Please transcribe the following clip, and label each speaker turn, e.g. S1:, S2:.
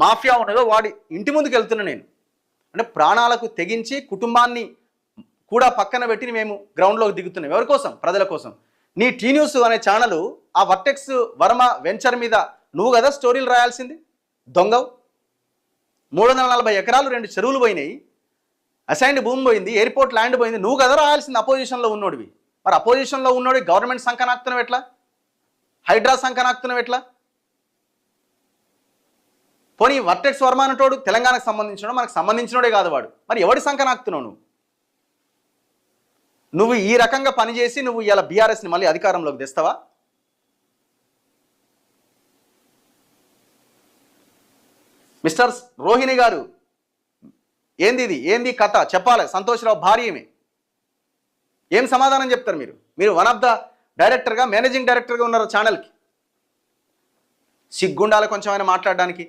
S1: Mafia ఉన్నదో వాడి ఇంటి ముందుకు వెళ్తున్నా నేను. అంటే ప్రాణాలకు తెగించి కుటుంబాన్ని కూడా పక్కన పెట్టి మేము గ్రౌండ్లోకి దిగుతున్నాం. ఎవరి కోసం? ప్రజల కోసం. నీ టీ న్యూస్ అనే ఛానల్ ఆ వర్టెక్స్ వర్మ వెంచర్ మీద నువ్వు కదా స్టోరీలు రాయాల్సింది? దొంగవు. మూడు వందల నలభై ఎకరాలు రెండు చెరువులు పోయినాయి. అసైన్డ్ భూమి పోయింది ఎయిర్పోర్ట్ ల్యాండ్ పోయింది. నువ్వు కదా రాయాల్సింది అపోజిషన్లో ఉన్నోడివి. మరి అపోజిషన్లో ఉన్నోడి గవర్నమెంట్ సంకనాక్తున్నావు ఎట్లా? హైడ్రా సంకనాక్తున్నావు ఎట్లా? పోనీ వర్టెక్స్ వర్మ అనేటోడు తెలంగాణకు సంబంధించిన మనకు సంబంధించినోడే కాదు వాడు. మరి ఎవడి సంకనాక్తున్నావు నువ్వు? నువ్వు ఈ రకంగా పనిచేసి నువ్వు ఇలా బీఆర్ఎస్ని మళ్ళీ అధికారంలోకి తెస్తావా? మిస్టర్ రోహిణి గారు ఏంది ఇది? ఏంది కథ? చెప్పాలి. సంతోష్రావు భార్య ఏమి ఏం సమాధానం చెప్తారు మీరు? మీరు వన్ ఆఫ్ ద డైరెక్టర్గా మేనేజింగ్ డైరెక్టర్గా ఉన్నారు ఛానల్కి? సిగ్గుండాలి కొంచెం ఆయన మాట్లాడడానికి.